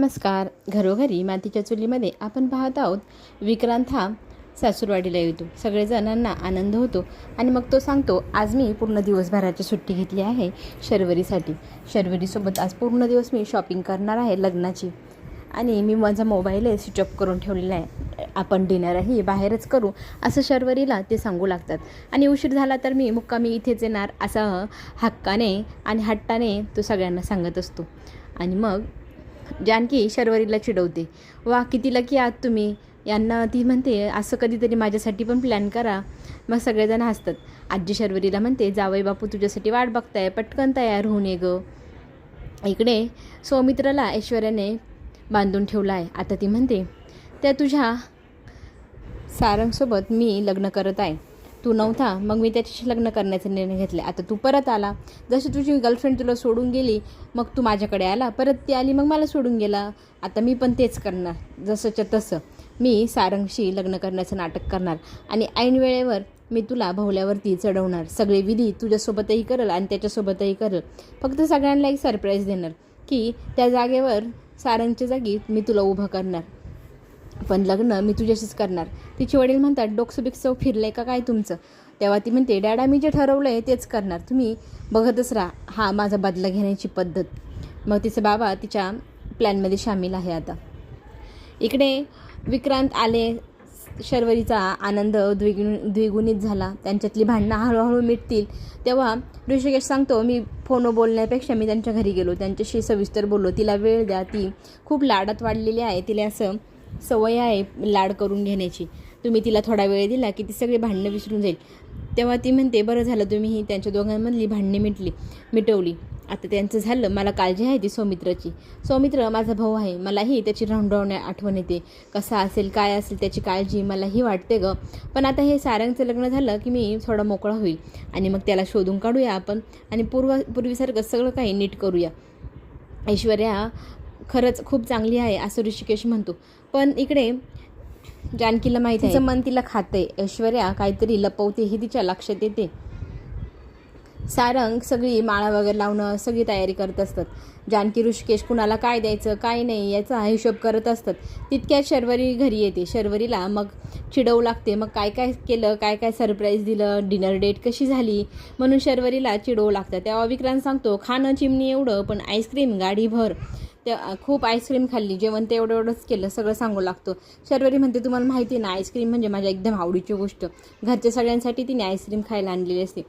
नमस्कार. घरोघरी मातीच्या चुलीमध्ये आपण पाहत आहोत विक्रांत हा सासूरवाडीला येतो. सगळे जणांना आनंद होतो आणि मग तो सांगतो आज मी पूर्ण दिवसभराची सुट्टी घेतली आहे शर्वरीसाठी. शर्वरीसोबत आज पूर्ण दिवस मी शॉपिंग करणार आहे लग्नाची. आणि मी माझा मोबाईल आहे स्विच ऑफ करून ठेवलेला आहे. आपण डिनरही बाहेरच करू असं शर्वरीला ते सांगू लागतात. आणि उशीर झाला तर मी मुक्कामी इथेच येणार असं हक्काने आणि हट्टाने तो सगळ्यांना सांगत असतो. आणि मग जानकी शर्वरीला चिडवते. वा किती लकी आहात तुम्ही. यांना ती म्हणते असं कधीतरी माझ्यासाठी पण प्लॅन करा. मग सगळेजण हसतात. आजी शर्वरीला म्हणते जावई बापू तुझ्यासाठी वाट बघताय पटकन तयार होऊन ये ग. इकडे सौमित्राला ऐश्वर्याने बांधून ठेवला आहे. आता ती म्हणते त्या तुझ्या सारंगसोबत मी लग्न करत आहे. तू नव्हता. मग मी त्याच्याशी लग्न करण्याचा निर्णय घेतला. आता तू परत आला. जशी तुझी गर्लफ्रेंड तुला सोडून गेली मग तू माझ्याकडे आला. परत ती आली मग मला सोडून गेला. आता मी पण तेच करणार. जसंच्या तसं. मी सारंगशी लग्न करण्याचं नाटक करणार. आणि ऐन वेळेवर मी तुला भवल्यावरती चढवणार. सगळे विधी तुझ्यासोबतही करल आणि त्याच्यासोबतही करल. फक्त सगळ्यांना एक सरप्राईज देणार की त्या जागेवर सारंगच्या जागी मी तुला उभं करणार. पण लग्न मी तुझ्याशीच करणार. तिचे वडील म्हणतात डोकसं बिकसं फिरलंय का काय तुमचं? तेव्हा ती म्हणते डॅडा मी जे ठरवलं आहे तेच करणार. तुम्ही बघतच राहा हा माझा बदला घेण्याची पद्धत. मग तिचे बाबा तिच्या प्लॅनमध्ये सामील आहे आता. इकडे विक्रांत आले. शर्वरीचा आनंद द्विगुण द्विगुणित झाला. त्यांच्यातली भांडणं हळूहळू मिटतील. तेव्हा ऋषिकेश सांगतो मी फोनवर बोलण्यापेक्षा मी त्यांच्या घरी गेलो. त्यांच्याशी सविस्तर बोललो. तिला वेळ द्या. ती खूप लाडात वाढलेली आहे. तिला असं सवय आहे लाड करून घेण्याची. तुम्ही तिला थोडा वेळ दिला की ती सगळी भांडणं विसरून जाईल. तेव्हा ती म्हणते बरं झालं तुम्ही ही त्यांच्या दोघांमधली भांडणे मिटली मिटवली. आता त्यांचं झालं मला काळजी आहे ती सौमित्राची. सौमित्र माझा भाऊ आहे मलाही त्याची राहून आठवण येते. कसा असेल काय असेल त्याची काळजी मलाही वाटते ग. पण आता हे सारंगचं लग्न झालं की मी थोडा मोकळा होईल आणि मग त्याला शोधून काढूया आपण आणि पूर्व पूर्वीसारखं सगळं काही नीट करूया. ऐश्वर्या खरंच खूप चांगली आहे असं ऋषिकेश म्हणतो. पण इकडे जानकीला माहिती आहे. तिचं मन तिला खाते ऐश्वर्या काहीतरी लपवते हे तिच्या लक्षात येते. सारंग सगळी माळा वगैरे लावणं सगळी तयारी करत असतात. जानकी ऋषिकेश कुणाला काय द्यायचं काय नाही याचा हिशोब करत असतात. तितक्यात शर्वरी घरी येते. शर्वरीला मग चिडवू लागते. मग काय काय केलं काय काय सरप्राईज दिलं डिनर डेट कशी झाली? म्हणून शर्वरीला चिडवू लागतं तेव्हा विक्रांत सांगतो खाणं चिमणी एवढं पण आईस्क्रीम गाडीभर ते खूप आईस्क्रीम खाल्ली जेवण ते एवढं एवढंच केलं सगळं सांगू लागतो. शर्वरी म्हणते तुम्हाला माहिती आहे ना आईस्क्रीम म्हणजे माझ्या एकदम आवडीची गोष्ट. घरच्या सगळ्यांसाठी तिने आईस्क्रीम खायला आणलेली असते.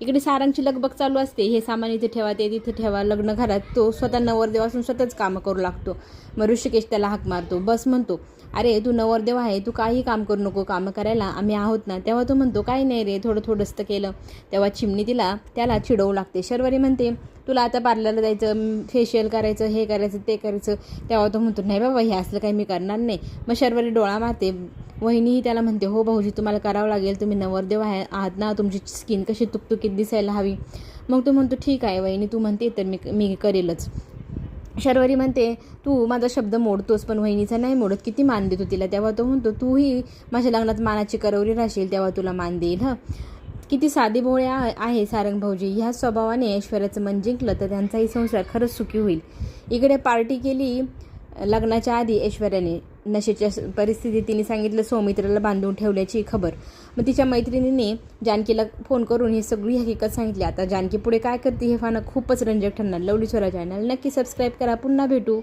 इकडे सारांची लगबग चालू असते. हे सामान इथे ठेवा ते तिथे ठेवा लग्न घरात तो स्वतः नवरदेव असून स्वतःच कामं करू लागतो. मग ऋषिकेश त्याला हाक मारतो. बस म्हणतो अरे तू नवरदेव आहे तू काही काम करू नको. कामं करायला आम्ही आहोत ना. तेव्हा तो म्हणतो काही नाही रे थोडं थोडंसं केलं. तेव्हा चिमणी तिला त्याला चिडवू लागते. शर्वरी म्हणते तुला आता पार्लरला जायचं फेशियल करायचं हे करायचं ते करायचं. तेव्हा तो म्हणतो नाही बाबा हे असलं काही मी करणार नाही. मग शर्वरी डोळा मारते वहिनीही त्याला म्हणते हो भाऊजी तुम्हाला करावं लागेल. तुम्ही नवरदेव आहे आहात ना तुमची स्किन कशी तुकतुकीत दिसायला हवी. मग तो म्हणतो ठीक आहे वहिनी तू म्हणते तर मी मी करेलच. शर्वरी म्हणते तू माझा शब्द मोडतोस पण वहिनीचा नाही मोडत. किती मान देतो तिला. तेव्हा तो म्हणतो तूही माझ्या लग्नात मानाची करवरी राहशील तेव्हा तुला मान देईल हं. किती साधी भोळ्या आहे सारंग भाऊजी. ह्या स्वभावाने ऐश्वर्याचं मन जिंकलं तर त्यांचाही संसार खरंच सुखी होईल. इकडे पार्टी केली लग्नाच्या आधी ऐश्वर्याने. नशेच्या परिस्थितीत तिने सांगितलं सौमित्राला बांधून ठेवल्याची खबर. मग तिच्या मैत्रिणीने जानकीला फोन करून ही सगळी हकीकत सांगितली. आता जानकी पुढे काय करते हे फाणं खूपच रंजक ठरणार. लवली स्वरा चॅनल नक्की सबस्क्राईब करा. पुन्हा भेटू.